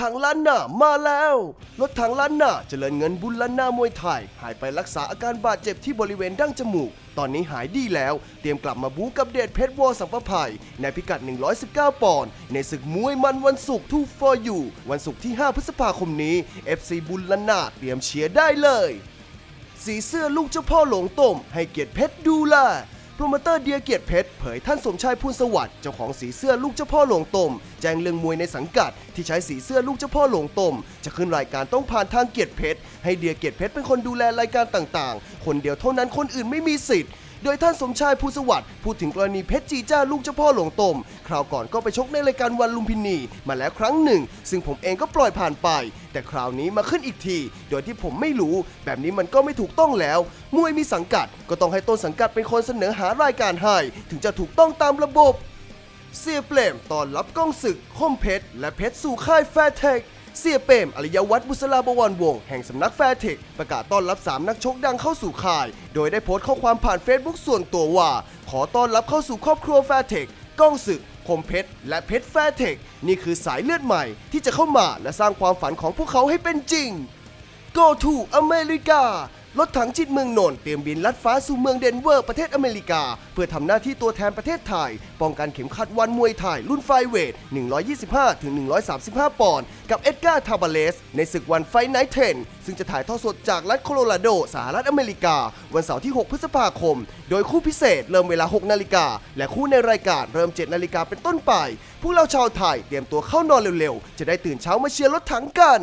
ถังล้านหน้ามาแล้ว รถถังล้านหน้าเจริญเงินบุญล้านหน้ามวยไทย หายไปรักษาอาการบาดเจ็บที่บริเวณดั้งจมูก ตอนนี้หายดีแล้ว เตรียมกลับมาบู๊กับเดชเพชรวอสังปภัย ในพิกัด 119 ปอนด์ในศึกมวยมันวันศุกร์ทูฟอร์ยูวันศุกร์ที่ 5 พฤษภาคมนี้ FC บุญล้านหน้าเตรียมเชียร์ได้เลย สีเสื้อลูกเจ้าพ่อหลงต้มให้เกียรติเพชรดูแล โปรโมเตอร์เดียเกียรติเพชรเผยท่านสมชายพูนสวัสดิ์เจ้าของสีเสื้อลูกเจ้าพ่อหลวงต้มแจ้งเรื่องมวยในสังกัด ที่ใช้สีเสื้อลูกเจ้าพ่อหลวงต้มจะขึ้นรายการต้องผ่านทางเกียรติเพชรให้เดียเกียรติเพชรเป็นคนดูแลรายการต่างๆ คนเดียวเท่านั้นคนอื่นไม่มีสิทธิ์ โดยท่านสมชายภูสวัสดิ์พูดถึงกรณีเพชรจีจ้าลูกเจ้าพ่อหลวงตม คราวก่อนก็ไปชกในรายการวันลุมพินี มาแล้วครั้งหนึ่ง ซึ่งผมเองก็ปล่อยผ่านไป แต่คราวนี้มาขึ้นอีกที โดยที่ผมไม่รู้ แบบนี้มันก็ไม่ถูกต้องแล้ว มวยมีสังกัด ก็ต้องให้ต้นสังกัดเป็นคนเสนอหารายการให้ ถึงจะถูกต้องตามระบบ เสียเปรมตอนรับกล้องศึกคมเพชรและเพชรสู่ค่ายแฟร์เทค เสียเปมอริยวัฒน์บุษราบวรวงศ์แห่งสำนักแฟร์เทคประกาศต้อนรับ 3 นักชกดังเข้าสู่ค่าย โดยได้โพสต์ข้อความผ่านเฟซบุ๊กส่วนตัวว่า ขอต้อนรับเข้าสู่ครอบครัวแฟร์เทคก้องศึกคมเพชรและเพชรแฟร์เทคนี่คือสายเลือดใหม่ที่จะเข้ามาและสร้างความฝันของพวกเขาให้เป็นจริง Go to อเม รถถังจิตเมืองนนท์เตรียมบินลัดฟ้าสู่เมืองเดนเวอร์ประเทศอเมริกา เพื่อทำหน้าที่ตัวแทนประเทศไทย ป้องกันเข็มขัดวันมวยไทย รุ่นไฟเวท 125ถึง135 ปอนด์กับเอ็ดการ์ทาบาเลส ในศึกวันไฟไนท์เทนซึ่งจะถ่ายทอดสดจากรัฐโคโลราโดสหรัฐอเมริกา วันเสาร์ที่ 6 พฤษภาคม โดยคู่พิเศษเริ่มเวลา 6 นาฬิกา และคู่ในรายการเริ่ม 7 นาฬิกาเป็นต้นไปผู้เราชาวไทยเตรียมตัวเข้านอนเร็วๆ จะได้ตื่นเช้ามาเชียร์รถถังกัน